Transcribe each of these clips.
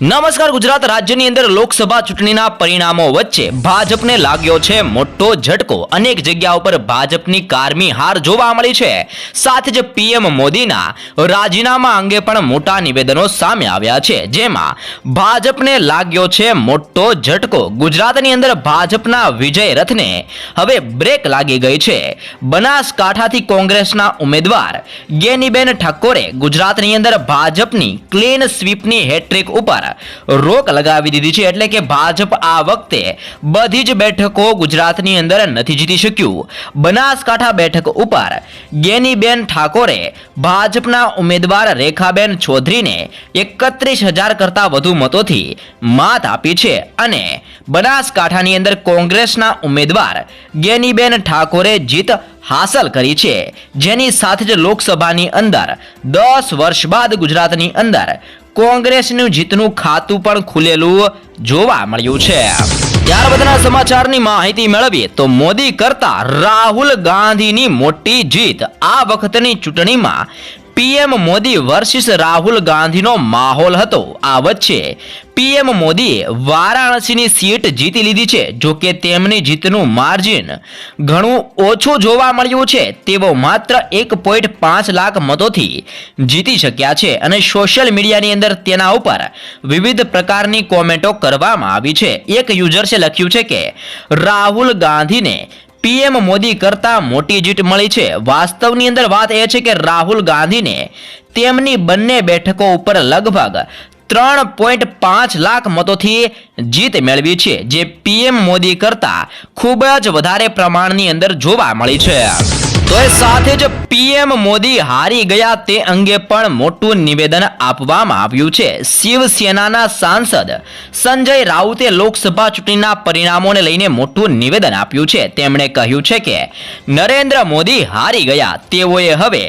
નમસ્કાર, ગુજરાત રાજ્યની અંદર લોકસભા ચૂંટણીના પરિણામો વચ્ચે ભાજપને લાગ્યો છે મોટો ઝટકો. અનેક જગ્યા ઉપર ભાજપની કારમી હાર જોવા મળી છે. સાથે જ પીએમ મોદીના રાજીનામા અંગે પણ મોટા નિવેદનો સામે આવ્યા છે. જેમાં ભાજપને લાગ્યો છે મોટો ઝટકો. ગુજરાતની અંદર ભાજપના વિજય રથને હવે બ્રેક લાગી ગઈ છે. બનાસકાંઠાથી કોંગ્રેસના ઉમેદવાર ગેનીબેન ઠાકોરે ગુજરાતની અંદર ભાજપની ક્લીન સ્વીપની હેટ્રિક ઉપર રોક લગાવી દીધી છે એટલે કે ભાજપ આ વખતે બધી જ બેઠકો ગુજરાતની અંદર નથી જીતી શક્યું. બનાસકાંઠા બેઠક ઉપર ગેનીબેન ઠાકોરે ભાજપના ઉમેદવાર રેખાબેન ચૌધરીને એકત્રીસ હજાર કરતાં વધુ મતોથી માત આપી છે અને બનાસકાંઠાની અંદર કોંગ્રેસના ઉમેદવાર ગેનીબેન ઠાકોરે જીત હાંસલ કરી છે. જેની સાથે જ લોકસભાની અંદર દસ વર્ષ બાદ ગુજરાતની અંદર કોંગ્રેસનું જીતનું ખાતું પણ ખુલેલું જોવા મળ્યું છે. ત્યારબાદના સમાચારની માહિતી મેળવીએ તો મોદી કરતા રાહુલ ગાંધીની મોટી જીત આ વખતની ચૂંટણીમાં પીએમ મોદી વર્સિસ રાહુલ ગાંધીનો માહોલ હતો. આ વચ્ચે પીએમ મોદીએ વારાણસીની સીટ જીતી લીધી છે. જો કે તેમની જીતનું માર્જિન ઘણું ઓછું જોવા મળ્યું છે. તેઓ માત્ર એક પોઈન્ટ પાંચ લાખ મતોથી જીતી શક્યા છે અને સોશિયલ મીડિયાની અંદર તેના ઉપર વિવિધ પ્રકારની કોમેન્ટો કરવામાં આવી છે. એક યુઝર્સે લખ્યું છે કે, રાહુલ ગાંધીને પીએમ મોદી કરતા મોટી જીત મળી છે. વાસ્તવની અંદર વાત એ છે કે રાહુલ ગાંધીને તેમની બંને બેઠકો ઉપર લગભગ ત્રણ પોઈન્ટ પાંચ લાખ મતોથી જીત મેળવી છે, જે પીએમ મોદી કરતા ખૂબ જ વધારે પ્રમાણની અંદર જોવા મળી છે. તો એ સાથે જ પીએમ મોદી હારી ગયા તે અંગે પણ મોટું નિવેદન આપવામાં આવ્યું છે. શિવસેનાના સાંસદ સંજય રાઉતે લોકસભા ચૂંટણીના પરિણામોને લઈને મોટું નિવેદન આપ્યું છે. તેમણે કહ્યું છે કે, નરેન્દ્ર મોદી હારી ગયા, તેઓએ હવે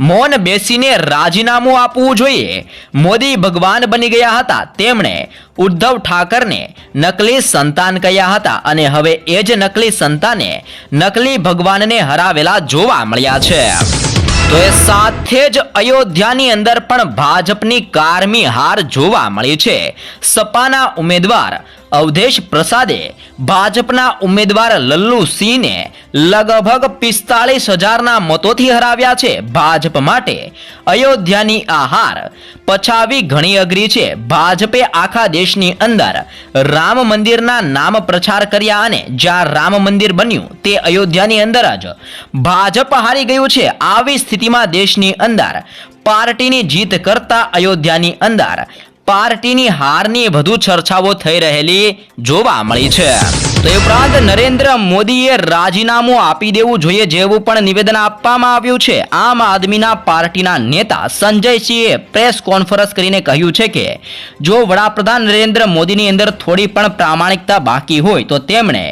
મૌન બેસીને રાજીનામું આપવું જોઈએ. મોદી ભગવાન બની ગયા હતા, તેમણે ઉદ્ધવ ઠાકરને નકલી સંતાન કહ્યા હતા અને હવે એ જ નકલી સંતાને નકલી ભગવાનને હરાવેલા જોવા મળ્યા છે. તો એ સાથે જ અયોધ્યાની અંદર પણ ભાજપની કારમી હાર જોવા મળી છે. સપાના ઉમેદવાર અવધેશ પ્રસાદે ભાજપના ઉમેદવાર લલ્લુ સિંહને લગભગ પિસ્તાળીસ હજારના મતોથી હરાવ્યા છે ભાજપ માટે. અયોધ્યાની આ હાર પછાવી ઘણી અઘરી છે. ભાજપે આખા દેશની અંદર રામ મંદિરના નામ પ્રચાર કર્યા અને જ્યાં રામ મંદિર બન્યું તે અયોધ્યાની અંદર જ ભાજપ હારી ગયું છે. આવી સ્થિતિમાં દેશની અંદર પાર્ટીની જીત કરતા અયોધ્યાની અંદર પાર્ટીની હારની વધુ ચર્ચાઓ થઈ રહેલી જોવા મળી છે. તો ઉપરાંત નરેન્દ્ર મોદીએ રાજીનામું આપી દેવું જોઈએ જેવું પણ નિવેદન આપવામાં આવ્યું છે. આમ આદમીના પાર્ટીના નેતા સંજયસિંહે પ્રેસ કોન્ફરન્સ કરીને કહ્યું છે કે, જો વડાપ્રધાન નરેન્દ્ર મોદીની અંદર થોડી પણ પ્રામાણિકતા બાકી હોય, તો તેમણે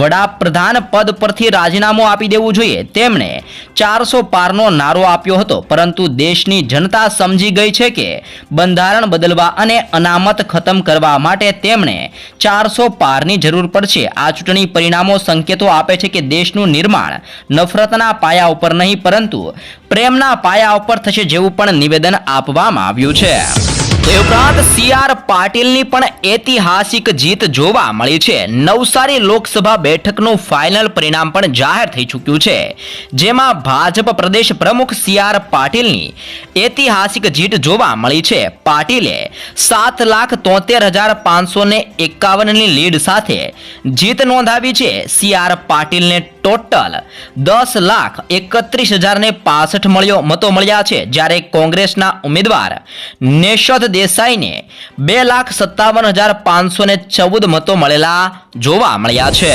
વડાપ્રધાન પદ પરથી રાજીનામું આપી દેવું જોઈએ. તેમણે ચારસો પારનો નારો આપ્યો હતો, પરંતુ દેશની જનતા સમજી ગઈ છે કે, બંધારણ બદલવા અને અનામત ખતમ કરવા માટે તેમણે ચારસો પારની જરૂર પડશે. આ ચૂંટણી પરિણામો સંકેતો આપે છે કે દેશનું નિર્માણ નફરતના પાયા ઉપર નહીં, પરંતુ પ્રેમના પાયા ઉપર થશે જેવું પણ નિવેદન આપવામાં આવ્યું છે. એ ઉપરાંત સી આર પાટીલની પણ ઐતિહાસિક જીત જોવા મળી છે. નવસારી લોકસભા બેઠકનું ફાઇનલ પરિણામ પણ જાહેર થઈ ચૂક્યું છે. જેમાં ભાજપ પ્રદેશ પ્રમુખ સી આર પાટીલની ઐતિહાસિક જીત જોવા મળી છે. પાટીલે સાત લાખ તોતેર હજાર પાંચસો ને એકાવનની લીડ સાથે જીત નોંધાવી છે. સી આર પાટીલને ટોટલ દસ લાખ એકત્રીસ હજાર ને પાસઠ મળ્યો મતો મળ્યા છે. જ્યારે કોંગ્રેસના ઉમેદવાર નેશદ દેસાઈને બે લાખ સત્તાવન હજાર પાંચસો ને ચૌદ મતો મળેલા જોવા મળ્યા છે.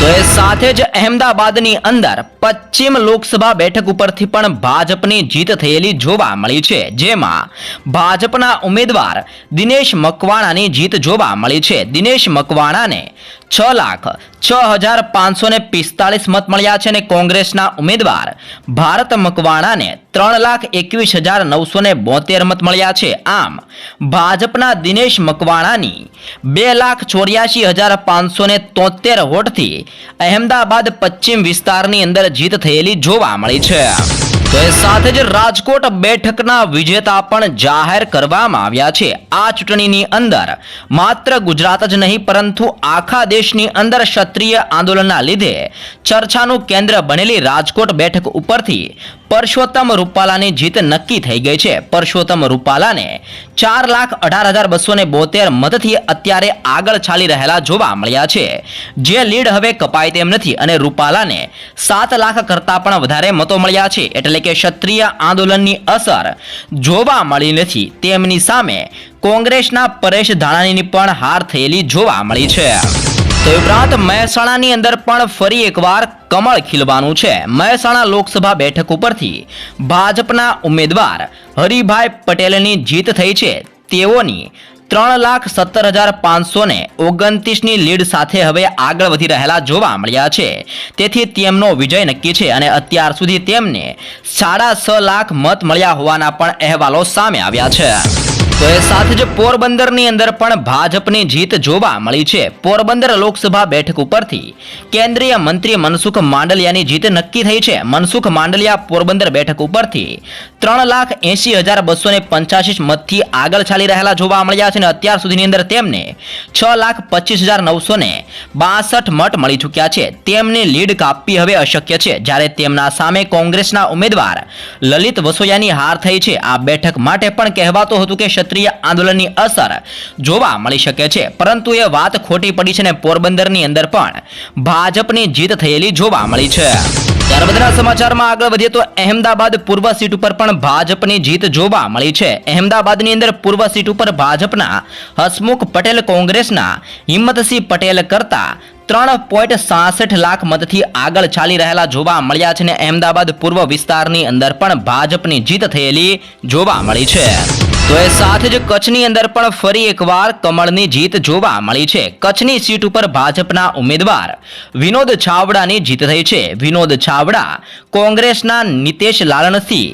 તો એ સાથે જ અહેમદાબાદની અંદર પશ્ચિમ લોકસભા બેઠક ઉપરથી પણ ભાજપની જીત થયેલી જોવા મળી છે. જેમાં ભાજપના ઉમેદવાર દિનેશ મકવાણાની જીત જોવા મળી છે. દિનેશ મકવાણાને છ લાખ છ હજાર પાંચસો ને પિસ્તાળીસ મત મળ્યા છે અને કોંગ્રેસના ઉમેદવાર ભારત મકવાણાને ત્રણ લાખ એકવીસ હજાર નવસો ને બોતેર મત મળ્યા છે. આમ, ભાજપના દિનેશ મકવાણાની બે લાખ ચોર્યાસી હજાર પાંચસો ને તોતેર વોટથી અહેમદાબાદ પશ્ચિમ વિસ્તારની અંદર જીત થયેલી જોવા મળી છે. સાથે જ રાજકોટ બેઠકના વિજેતા પણ જાહેર કરવામાં આવ્યા છે આ ચૂંટણીની અંદર. માત્ર ગુજરાત જ નહીં, પરંતુ આખા દેશની અંદર ક્ષત્રિય આંદોલનના લીધે ચર્ચાનું કેન્દ્ર બનેલી રાજકોટ બેઠક ઉપરથી પરસોત્તમ રૂપાલાની જીત નક્કી થઈ ગઈ છે. પરસોત્તમ રૂપાલાને ચાર લાખ અઢાર હજાર બસો ને બોતેર મતથી અત્યારે આગળ ચાલી રહેલા જોવા મળ્યા છે. જે લીડ હવે કપાય તેમ નથી અને રૂપાલાને સાત લાખ કરતાં પણ વધારે મતો મળ્યા છે. એટલે કે ક્ષત્રિય આંદોલનની અસર જોવા મળી નથી. તેમની સામે કોંગ્રેસના પરેશ ધાણાનીની પણ હાર થયેલી જોવા મળી છે. તે ઉપરાંત મહેસાણાની અંદર પણ ફરી એકવાર કમળ ખીલવાનું છે. મહેસાણા લોકસભા બેઠક ઉપરથી ભાજપના ઉમેદવાર હરિભાઈ પટેલની જીત થઈ છે. તેઓની ત્રણ લાખ સત્તર હજાર પાંચસો ને ઓગણત્રીસની લીડ સાથે હવે આગળ વધી રહેલા જોવા મળ્યા છે. તેથી તેમનો વિજય નક્કી છે અને અત્યાર સુધી તેમને સાડા છ લાખ મત મળ્યા હોવાના પણ અહેવાલો સામે આવ્યા છે. તો એ સાથે જ પોરબંદરની અંદર પણ ભાજપની જીત જોવા મળી છે. પોરબંદર લોકસભા બેઠક ઉપરથી કેન્દ્રીય મંત્રી મનસુખ માંડલિયાની જીત નક્કી થઈ છે. મનસુખ માંડલિયા પોરબંદર બેઠક ઉપરથી ત્રણ લાખ એંશી હજાર બસો ને પંચ્યાસી મતથી આગળ ચાલી રહેલા જોવા મળ્યા છે અને અત્યાર સુધીની અંદર તેમને છ લાખ પચીસ હજાર નવસો ને બાસઠ મત મળી ચૂક્યા છે. તેમની લીડ કાપવી હવે અશક્ય છે. જ્યારે તેમના સામે કોંગ્રેસના ઉમેદવાર લલિત વસોયાની હાર થઈ છે. આ બેઠક માટે પણ કહેવાતું હતું કે ક્ષત્રિય આંદોલનની અસર જોવા મળી શકે છે. પરંતુ એ વાત ખોટી પડી છે ને પોરબંદરની અંદર પણ ભાજપની જીત થયેલી જોવા મળી છે. ત્યારબાદના સમાચારમાં આગળ વધીએ તો અહેમદાબાદ પૂર્વ સીટ ઉપર પણ ભાજપની જીત જોવા મળી છે. અહેમદાબાદની અંદર પૂર્વ સીટ ઉપર ભાજપના હસમુખ પટેલ કોંગ્રેસના હિંમતસિંહ પટેલ કરતા ત્રણ પોઈન્ટ સાસઠ લાખ મતથી આગળ ચાલી રહેલા જોવા મળ્યા છે અને અહેમદાબાદ પૂર્વ વિસ્તારની અંદર પણ ભાજપની જીત થયેલી જોવા મળી છે. તો એ સાથે જ કચ્છની અંદર પણ ફરી એકવાર કમળની જીત જોવા મળી છે. કચ્છની સીટ ઉપર ભાજપના ઉમેદવાર વિનોદ છાવડાની જીત થઈ છે. વિનોદ છાવડા કોંગ્રેસના નિતેશ લાલણથી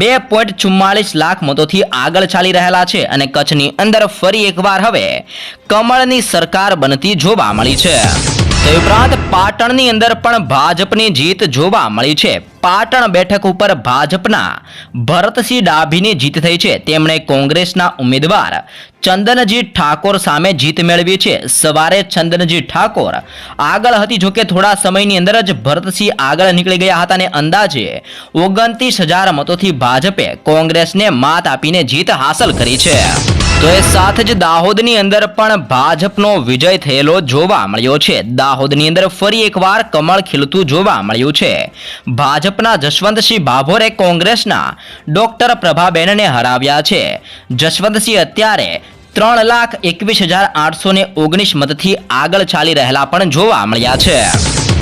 બે પોઈન્ટ ચુમ્માલીસ લાખ મતોથી આગળ ચાલી રહેલા છે અને કચ્છની અંદર ફરી એકવાર હવે કમળની સરકાર બનતી જોવા મળી છે. તે ઉપરાંત પાટણની અંદર પણ ભાજપની જીત જોવા મળી છે. પાટણ બેઠક ઉપર ભાજપના ભરતસિંહ ડાભીની જીત થઈ છે. તેમણે કોંગ્રેસના ઉમેદવાર ચંદનજી ઠાકોર સામે જીત મેળવી છે. સવારે ચંદનજી ઠાકોર આગળ હતી જોકે થોડા સમયની અંદર જ ભરતસિંહ આગળ નીકળી ગયા હતા અને અંદાજે ઓગણત્રીસ હજાર મતોથી ભાજપે કોંગ્રેસને માત આપીને જીત હાંસલ કરી છે. તો એ સાથે જ દાહોદની અંદર પણ ભાજપનો વિજય થયેલો જોવા મળ્યો છે. દાહોદની અંદર ફરી એકવાર કમળ ખીલતું જોવા મળ્યું છે. ભાજપના જશવંતસિંહ ભાભોરે કોંગ્રેસના ડોક્ટર પ્રભાબેનને હરાવ્યા છે. જશવંતસિંહ અત્યારે ત્રણ લાખ એકવીસ હજાર આઠસો ઓગણીસ મતથી આગળ ચાલી રહેલા પણ જોવા મળ્યા છે.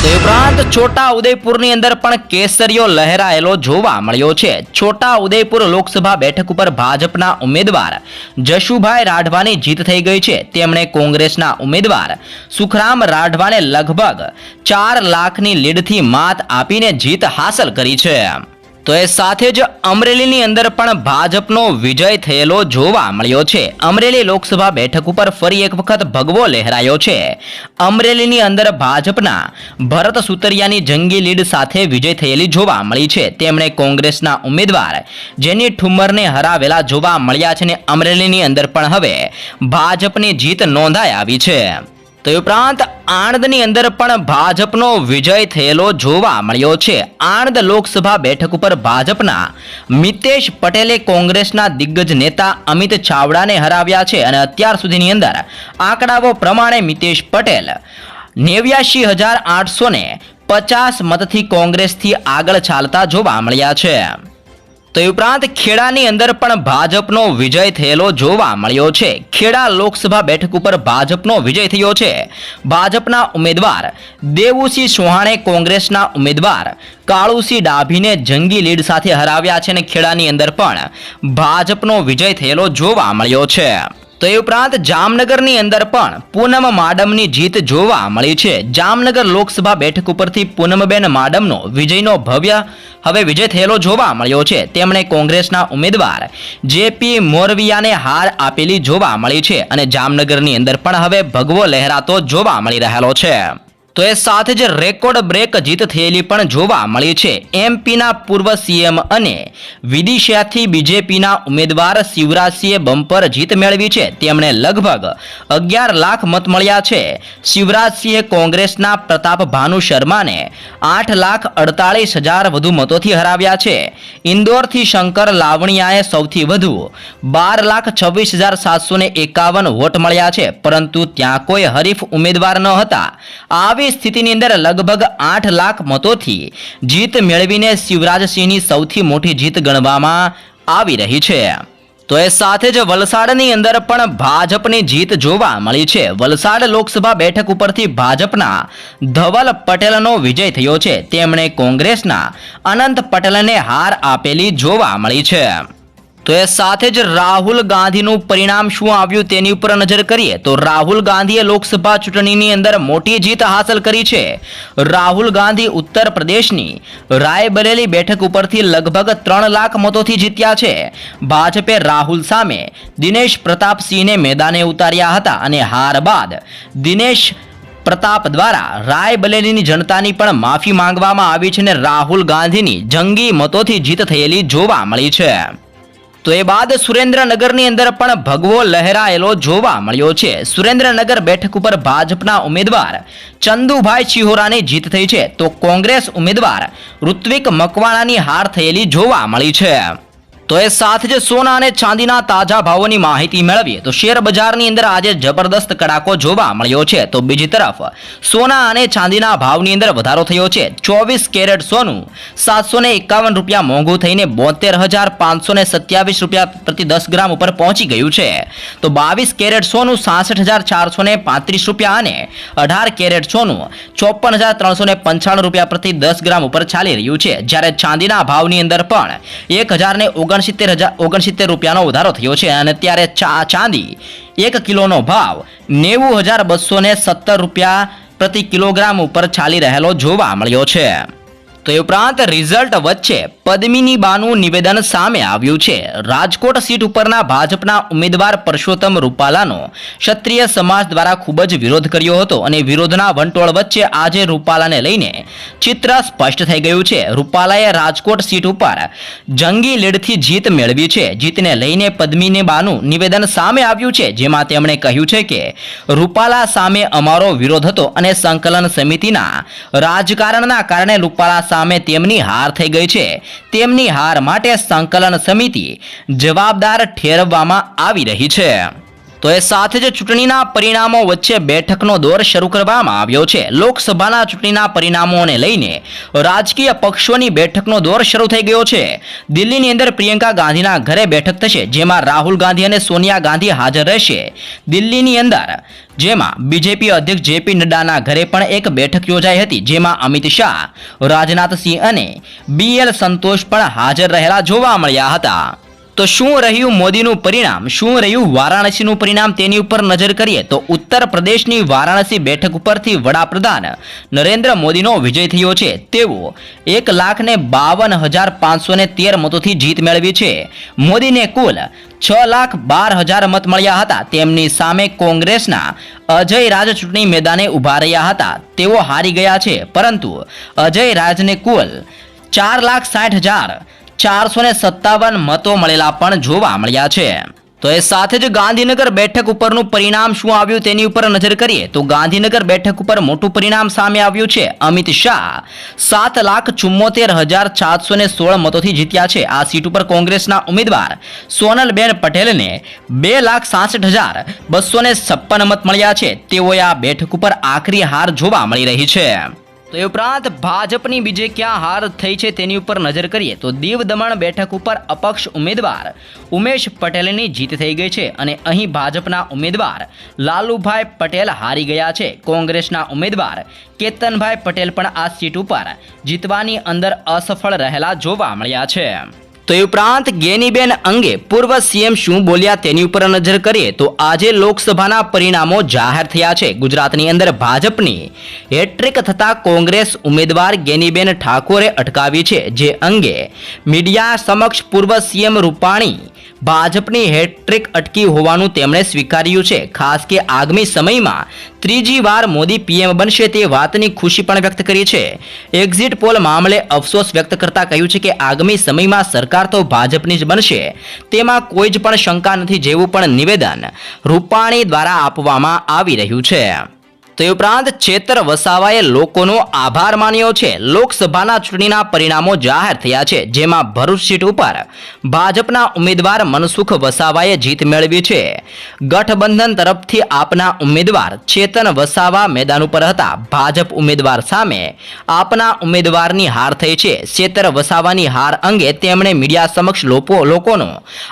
તે ઉપરાંત છોટા ઉદયપુરની અંદર પણ કેસરીયો લહેરાયેલો જોવા મળ્યો છે. છોટા ઉદયપુર લોકસભા બેઠક ઉપર ભાજપના ઉમેદવાર જશુભાઈ રાઠવાની જીત થઈ ગઈ છે. તેમણે કોંગ્રેસના ઉમેદવાર સુખરામ રાઠવાને લગભગ ચાર લાખની લીડથી માત આપીને જીત હાંસલ કરી છે. તો એ સાથે જ અમરેલીની અંદર પણ ભાજપનો વિજય થયેલો જોવા મળ્યો છે. અમરેલી લોકસભા બેઠક ઉપર ફરી એક વખત ભગવો લહેરાયો છે. અમરેલીની અંદર ભાજપના ભરત સુતરિયાની જંગી લીડ સાથે વિજય થયેલી જોવા મળી છે. તેમણે કોંગ્રેસના ઉમેદવાર જેની ઠુમ્મરને હરાવેલા જોવા મળ્યા છે ને અમરેલીની અંદર પણ હવે ભાજપની જીત નોંધાઈ આવી છે. તે ઉપરાંત આણંદની અંદર પણ ભાજપનો વિજય થયેલો જોવા મળ્યો છે. આણંદ લોકસભા બેઠક ઉપર ભાજપના મિતેશ પટેલે કોંગ્રેસના દિગ્ગજ નેતા અમિત ચાવડાને હરાવ્યા છે અને અત્યાર સુધીની અંદર આંકડાઓ પ્રમાણે મિતેશ પટેલ નેવ્યાશી હજાર આઠસો ને પચાસ મતથી કોંગ્રેસથી આગળ ચાલતા જોવા મળ્યા છે. તો ઉપરાંત ખેડાની અંદર પણ ભાજપનો વિજય થયેલો જોવા મળ્યો છે. ખેડા લોકસભા બેઠક ઉપર ભાજપનો વિજય થયો છે. ભાજપના ઉમેદવાર દેવુસિંહ ચૌહાણે કોંગ્રેસના ઉમેદવાર કાળુસિંહ ડાભીને જંગી લીડ સાથે હરાવ્યા છે અને ખેડાની અંદર પણ ભાજપનો વિજય થયેલો જોવા મળ્યો છે. તો એ ઉપરાંત જામનગરની અંદર પણ પૂનમ માડમની જીત જોવા મળી છે. જામનગર લોકસભા બેઠક ઉપરથી પૂનમબેન માડમનો વિજયનો ભવ્ય, હવે વિજય થયેલો જોવા મળ્યો છે. તેમણે કોંગ્રેસના ઉમેદવાર જેપી મોરવિયાને હાર આપેલી જોવા મળી છે અને જામનગરની અંદર પણ હવે ભગવો લહેરાતો જોવા મળી રહેલો છે. તો એ સાથે જ રેકોર્ડ બ્રેક જીત થયેલી પણ જોવા મળી છે. એમપીના પૂર્વ સીએમ અને વિદિશાથી બીજેપીના ઉમેદવાર શિવરાજસિંહે બમ્પર જીત મેળવી છે. તેમણે લગભગ અગિયાર લાખ મત મળ્યા છે. શિવરાજસિંહે કોંગ્રેસના પ્રતાપ ભાનુ શર્માને આઠ લાખ અડતાળીસ હજાર વધુ મતોથી હરાવ્યા છે. ઇન્દોરથી શંકર લાવણિયાએ સૌથી વધુ બાર લાખ છવ્વીસ હજાર સાતસો એકાવન વોટ મળ્યા છે. પરંતુ ત્યાં કોઈ હરીફ ઉમેદવાર ન હતા. આવી સ્થિતિની અંદર લગભગ આઠ લાખ મતોથી જીત મેળવીને શિવરાજસિંહની સૌથી મોટી જીત ગણવામાં આવી રહી છે. તો એ સાથે જ વલસાડની અંદર પણ ભાજપની જીત જોવા મળી છે. વલસાડ લોકસભા બેઠક ઉપરથી ભાજપના ધવલ પટેલનો વિજય થયો છે. તેમણે કોંગ્રેસના અનંત પટેલને હાર આપેલી જોવા મળી છે. તો એ સાથે જ રાહુલ ગાંધીનું પરિણામ શું આવ્યું તેની ઉપર નજર કરીએ તો રાહુલ ગાંધીએ લોકસભા ચૂંટણીની અંદર મોટી જીત હાંસલ કરી છે. રાહુલ ગાંધી ઉત્તર પ્રદેશની રાયબરેલી બેઠક ઉપરથી લગભગ ત્રણ લાખ મતોથી જીત્યા છે. ભાજપે રાહુલ સામે દિનેશ પ્રતાપસિંહને મેદાને ઉતાર્યા હતા અને હાર બાદ દિનેશ પ્રતાપ દ્વારા રાયબરેલીની જનતાની પણ માફી માંગવામાં આવી છે અને રાહુલ ગાંધીની જંગી મતોથી જીત થયેલી જોવા મળી છે. તો એ બાદ સુરેન્દ્રનગરની અંદર પણ ભગવો લહેરાયેલો જોવા મળ્યો છે. સુરેન્દ્રનગર બેઠક ઉપર ભાજપના ઉમેદવાર ચંદુભાઈ ચિહોરાની જીત થઈ છે. તો કોંગ્રેસ ઉમેદવાર ઋત્વિક મકવાણાની હાર થયેલી જોવા મળી છે. તો એ સાથે જ સોના અને ચાંદીના તાજા ભાવોની માહિતી મેળવીએ. તો શેર બજારની અંદર આજે જબરદસ્ત કડાકો જોવા મળ્યો છે. તો બીજી તરફ, સોના અને ચાંદીના ભાવની અંદર વધારો થયો છે. ચોવીસ કેરેટ સોનું સાતસો એકાવન રૂપિયા મોંઘું થઈને બોતેર હજાર પાંચસો સત્યાવીસ રૂપિયા પ્રતિ દસ ગ્રામ ઉપર પહોંચી ગયું છે. તો બાવીસ કેરેટ સોનું સાસઠ હજાર ચારસો પાંત્રીસ રૂપિયા અને અઢાર કેરેટ સોનું ચોપન હજાર ત્રણસો પંચાણું રૂપિયા પ્રતિ દસ ગ્રામ ઉપર ચાલી રહ્યું છે. જ્યારે ચાંદીના ભાવની અંદર પણ એક હજાર ને ઓગણસિત્તેર હજાર ઓગણસિત્તેર રૂપિયાનો વધારો થયો છે અને ત્યારે ચા ચાંદી એક કિલોનો ભાવ નેવું હજાર બસો ને સત્તર રૂપિયા પ્રતિ કિલોગ્રામ ઉપર ચાલી રહેલો જોવા મળ્યો છે. તો એ ઉપરાંત રિઝલ્ટ વચ્ચે પદ્મિની બાનું નિવેદન સામે આવ્યું છે. રાજકોટ સીટ ઉપરના ભાજપના ઉમેદવાર પરસોત્તમ રૂપાલાનો ક્ષત્રિય સમાજ દ્વારા ખૂબ જ વિરોધ કર્યો હતો અને વિરોધના વંટોળ વચ્ચે આજે રૂપાલાને લઈને ચિત્ર સ્પષ્ટ થઈ ગયું છે. રૂપાલાએ રાજકોટ સીટ ઉપર જંગી લીડથી જીત મેળવી છે. જીતને લઈને પદ્મિની બાનું નિવેદન સામે આવ્યું છે, જેમાં તેમણે કહ્યું છે કે રૂપાલા સામે અમારો વિરોધ હતો અને સંકલન સમિતિના રાજકારણના કારણે રૂપાલા સામે તેમની હાર થઈ ગઈ છે. તેમની હાર માટે સંકલન સમિતિ જવાબદાર ઠેરવવામાં આવી રહી છે. તો એ સાથે જ ચૂંટણીના પરિણામો વચ્ચે બેઠકનો દોર શરૂ કરવામાં આવ્યો છે. લોકસભાના ચૂંટણીના પરિણામોને લઈને રાજકીય પક્ષોની બેઠકનો દોર શરૂ થઈ ગયો છે. દિલ્હીની અંદર પ્રિયંકા ગાંધીના ઘરે બેઠક થશે, જેમાં રાહુલ ગાંધી અને સોનિયા ગાંધી હાજર રહેશે. દિલ્હીની અંદર, જેમાં બીજેપી અધ્યક્ષ જેપી નડ્ડાના ઘરે પણ એક બેઠક યોજાઈ હતી, જેમાં અમિત શાહ, રાજનાથસિંહ અને બીએલ સંતોષ પણ હાજર રહેલા જોવા મળ્યા હતા. તો શું રહ્યું મોદીનું પરિણામ? શું રહ્યું વારાણસીનું પરિણામ? તેની ઉપર નજર કરીએ તો ઉત્તર પ્રદેશની વારાણસી બેઠક ઉપરથી વડાપ્રધાન નરેન્દ્ર મોદીનો વિજય થયો છે. તેઓ એક લાખ ને બાવન હજાર પાંચસો ને તેર મતોથી જીત મેળવી છે. મોદીને કુલ છ લાખ બાર હજાર મત મળ્યા હતા. તેમની સામે કોંગ્રેસના અજય રાજ ચૂંટણી મેદાને ઊભા રહ્યા હતા. તેઓ હારી ગયા છે. પરંતુ અજય રાજને કુલ ચાર લાખ સાઠ હજાર ચારસો સત્તાવન મતો મળેલા પણ જોવા મળ્યા છે. તો એ સાથે જ ગાંધીનગર બેઠક ઉપરનું પરિણામ શું આવ્યું તેની ઉપર નજર કરીએ તો ગાંધીનગર બેઠક ઉપર મોટું પરિણામ સામે આવ્યું છે. અમિત શાહ સાત લાખ ચુમ્મોતેર હજાર ચારસો ને સોળ મતોથી જીત્યા છે. આ સીટ ઉપર કોંગ્રેસના ઉમેદવાર સોનલબેન પટેલને બે લાખ સાસઠ હજાર બસો છપ્પન મત મળ્યા છે. તેઓએ આ બેઠક ઉપર આખરી હાર જોવા મળી રહી છે. તો એ ઉપરાંત ભાજપની બીજે ક્યાં હાર થઈ છે તેની ઉપર નજર કરીએ તો દીવ દમણ બેઠક ઉપર અપક્ષ ઉમેદવાર ઉમેશ પટેલની જીત થઈ ગઈ છે અને અહીં ભાજપના ઉમેદવાર લાલુભાઈ પટેલ હારી ગયા છે. કોંગ્રેસના ઉમેદવાર કેતનભાઈ પટેલ પણ આ સીટ ઉપર જીતવાની અંદર અસફળ રહેલા જોવા મળ્યા છે. તો એ ઉપરાંત ગેનીબેન અંગે પૂર્વ સીએમ શું બોલ્યા તેની ઉપર નજર કરીએ તો આજે લોકસભાના પરિણામો જાહેર થયા છે. ગુજરાતની અંદર ભાજપની હેટ્રિક થતા કોંગ્રેસ ઉમેદવાર ગેનીબેન ઠાકોરે અટકાવી છે, જે અંગે મીડિયા સમક્ષ પૂર્વ સીએમ રૂપાણી ભાજપની હેટ્રિક અટકી હોવાનું તેમણે સ્વીકાર્યું છે. ખાસ કે આગામી સમયમાં ત્રીજી વાર મોદી પીએમ બનશે તે વાતની ખુશી પણ વ્યક્ત કરી છે. એક્ઝિટ પોલ મામલે અફસોસ વ્યક્ત કરતા કહ્યું છે કે આગામી સમયમાં સરકાર તો ભાજપની જ બનશે. તેમાં કોઈ જ પણ શંકા નથી જેવું પણ નિવેદન રૂપાણી દ્વારા આપવામાં આવી રહ્યું છે. તો ઉપરાંત છેતર વસાવાએ લોકોનો આભાર માન્યો છે. લોકસભાના ચૂંટણીના પરિણામો જાહેર થયા છે, જેમાં ભરૂચ સીટ ઉપર ભાજપના ઉમેદવાર મનસુખ વસાવાએ જીત મેળવી છે. ગઠબંધન તરફથી આપના ઉમેદવાર ચેતન વસાવા મેદાન ઉપર હતા. ભાજપ ઉમેદવાર સામે આપના ઉમેદવારની હાર થઈ છે. ચેતર વસાવાની હાર અંગે તેમણે મીડિયા સમક્ષ લોકો લોકોનો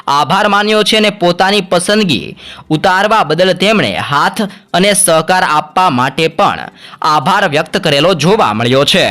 આભાર માન્યો છે અને પોતાની પસંદગી ઉતારવા બદલ તેમણે હાથ અને સહકાર આપવા માટે પણ આભાર વ્યક્ત કરેલો જોવા મળ્યો છે.